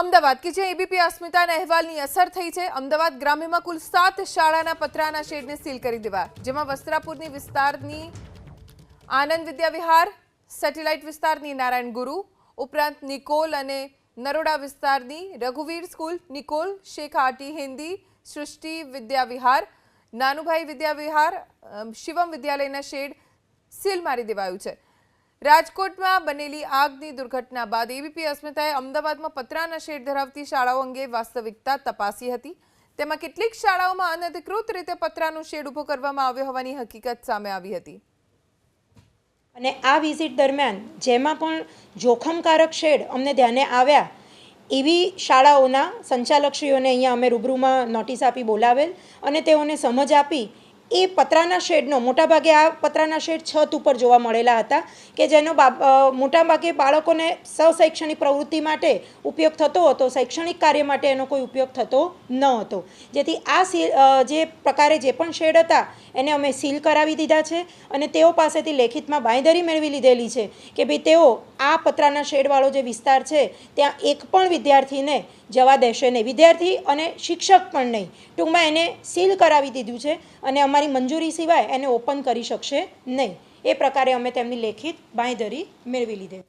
અમદાવાદ કે જે એબીપી અસ્મિતાના અહેવાલની અસર થઈ છે. અમદાવાદ ગ્રામ્યમાં કુલ સાત શાળાના પતરાના શેડને સીલ કરી દેવા જેમાં વસ્ત્રાપુરની વિસ્તારની આનંદ વિદ્યાવિહાર સેટેલાઇટ વિસ્તારની નારાયણ ગુરુ, ઉપરાંત નિકોલ અને નરોડા વિસ્તારની રઘુવીર સ્કૂલ, નિકોલ, શેખ આટી હિન્દી, સૃષ્ટિ વિદ્યાવિહાર નાનુભાઈ વિદ્યાવિહાર શિવમ વિદ્યાલયના શેડ સીલ મારી દેવાયું છે. રાજકોટમાં બનેલી આગની દુર્ઘટના બાદ એબીપી અસ્મિતાએ અમદાવાદમાં પતરાના શેડ ધરાવતી શાળાઓ અંગે વાસ્તવિકતા તપાસી હતી. તેમાં કેટલીક શાળાઓમાં અનધિકૃત રીતે પતરાનું શેડ ઊભો કરવામાં આવ્યો હોવાની હકીકત સામે આવી હતી. અને આ વિઝિટ દરમિયાન જેમાં પણ જોખમકારક શેડ અમને ધ્યાને આવ્યા, એવી શાળાઓના સંચાલકશ્રીઓને અહીંયા અમે રૂબરૂમાં નોટિસ આપી બોલાવેલ અને તેઓને સમજ આપી એ પતરાના શેડનો, મોટાભાગે આ પતરાના શેડ છત ઉપર જોવા મળેલા હતા કે જેનો મોટાભાગે બાળકોને સશૈક્ષણિક પ્રવૃત્તિ માટે ઉપયોગ થતો હતો, શૈક્ષણિક કાર્ય માટે એનો કોઈ ઉપયોગ થતો ન હતો. જેથી આ જે પ્રકારે જે પણ શેડ હતા, એને અમે સીલ કરાવી દીધા છે અને તેઓ પાસેથી લેખિતમાં બાંયધરી મેળવી લીધેલી છે કે ભાઈ તેઓ આ પતરાના શેડવાળો જે વિસ્તાર છે, ત્યાં એક પણ વિદ્યાર્થીને જવા દેશે નહીં. વિદ્યાર્થી અને શિક્ષક પણ નહીં. ટૂંકમાં એને સીલ કરાવી દીધું છે અને અમારી મંજૂરી સિવાય એને ઓપન કરી શકશે નહીં. એ પ્રકારે અમે તેમની લેખિત બાંયધરી મેળવી લીધેલી